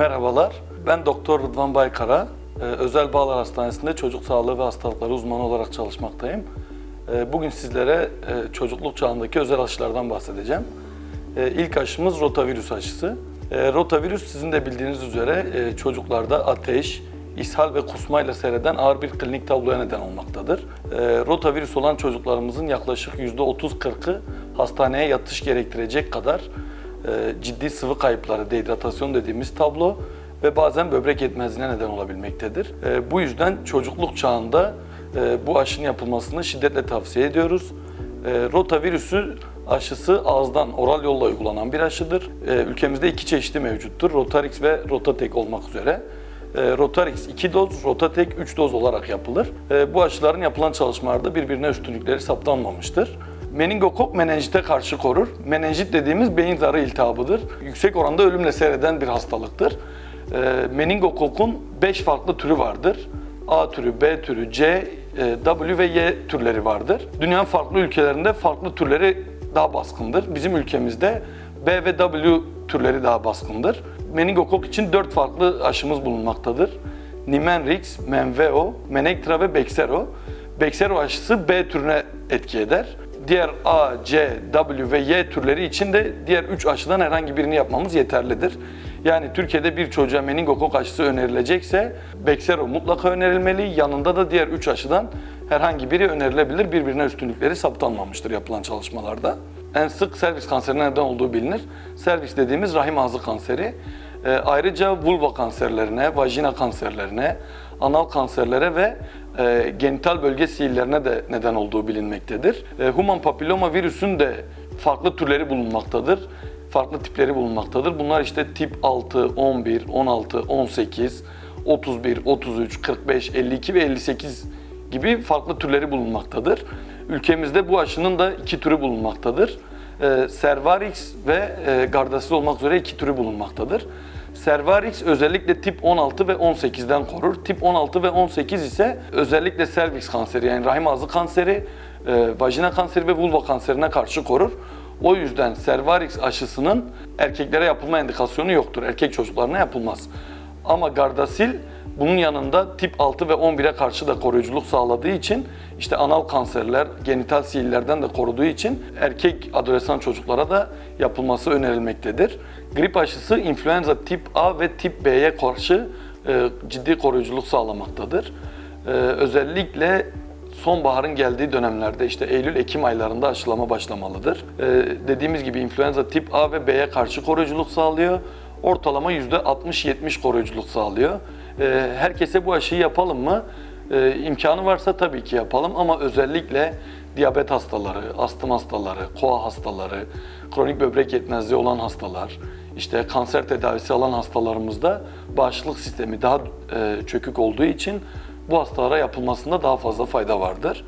Merhabalar, ben Doktor Rıdvan Baykara. Ee, Özel Bağlar Hastanesi'nde çocuk sağlığı ve hastalıkları uzmanı olarak çalışmaktayım. Ee, Bugün sizlere e, çocukluk çağındaki özel aşılardan bahsedeceğim. Ee, İlk aşımız rotavirüs aşısı. Rotavirüs sizin de bildiğiniz üzere e, çocuklarda ateş, ishal ve kusmayla seyreden ağır bir klinik tabloya neden olmaktadır. Rotavirüs olan çocuklarımızın yaklaşık %30-40'ı hastaneye yatış gerektirecek kadar ciddi sıvı kayıpları, dehidratasyon dediğimiz tablo ve bazen böbrek yetmezliğine neden olabilmektedir. E, Bu yüzden çocukluk çağında e, bu aşının yapılmasını şiddetle tavsiye ediyoruz. E, Rotavirüsü aşısı ağızdan oral yolla uygulanan bir aşıdır. E, Ülkemizde iki çeşidi mevcuttur. Rotarix ve Rotatek olmak üzere. E, Rotarix 2 doz, Rotatek 3 doz olarak yapılır. E, Bu aşıların yapılan çalışmalarda birbirine üstünlükleri saptanmamıştır. Meningokok menenjite karşı korur. Menenjit dediğimiz beyin zarı iltihabıdır. Yüksek oranda ölümle seyreden bir hastalıktır. E, Meningokokun 5 farklı türü vardır. A türü, B türü, C, e, W ve Y türleri vardır. Dünyanın farklı ülkelerinde farklı türleri daha baskındır. Bizim ülkemizde B ve W türleri daha baskındır. Meningokok için 4 farklı aşımız bulunmaktadır. Nimenrix, Menveo, Menectra ve Bexero. Bexero aşısı B türüne etki eder. Diğer A, C, W ve Y türleri için de diğer 3 aşıdan herhangi birini yapmamız yeterlidir. Yani Türkiye'de bir çocuğa meningokok aşısı önerilecekse Bexero mutlaka önerilmeli. Yanında da diğer 3 aşıdan herhangi biri önerilebilir. Birbirine üstünlükleri saptanmamıştır yapılan çalışmalarda. En sık servis kanserine neden olduğu bilinir. Servis dediğimiz rahim ağzı kanseri. Ee, ayrıca vulva kanserlerine, vajina kanserlerine, anal kanserlere ve e, genital bölge sihirlerine de neden olduğu bilinmektedir. E, human papilloma virüsün de farklı türleri bulunmaktadır. Farklı tipleri bulunmaktadır. Bunlar işte tip 6, 11, 16, 18, 31, 33, 45, 52 ve 58 gibi farklı türleri bulunmaktadır. Ülkemizde bu aşının da iki türü bulunmaktadır. Ee, Cervarix ve e, Gardasil olmak üzere iki türü bulunmaktadır. Cervarix özellikle tip 16 ve 18'den korur. Tip 16 ve 18 ise özellikle serviks kanseri yani rahim ağzı kanseri, e, vajina kanseri ve vulva kanserine karşı korur. O yüzden Cervarix aşısının erkeklere yapılma indikasyonu yoktur. Erkek çocuklarına yapılmaz. Ama Gardasil bunun yanında tip 6 ve 11'e karşı da koruyuculuk sağladığı için işte anal kanserler, genital sihirlerden de koruduğu için erkek adolesan çocuklara da yapılması önerilmektedir. Grip aşısı influenza tip A ve tip B'ye karşı e, ciddi koruyuculuk sağlamaktadır. E, özellikle sonbaharın geldiği dönemlerde işte Eylül-Ekim aylarında aşılama başlamalıdır. Ee, dediğimiz gibi influenza tip A ve B'ye karşı koruyuculuk sağlıyor. Ortalama %60-70 koruyuculuk sağlıyor. Ee, herkese bu aşıyı yapalım mı? Ee, imkanı varsa tabii ki yapalım ama özellikle diyabet hastaları, astım hastaları, koa hastaları, kronik böbrek yetmezliği olan hastalar, işte kanser tedavisi alan hastalarımızda bağışıklık sistemi daha e, çökük olduğu için bu hastalara yapılmasında daha fazla fayda vardır.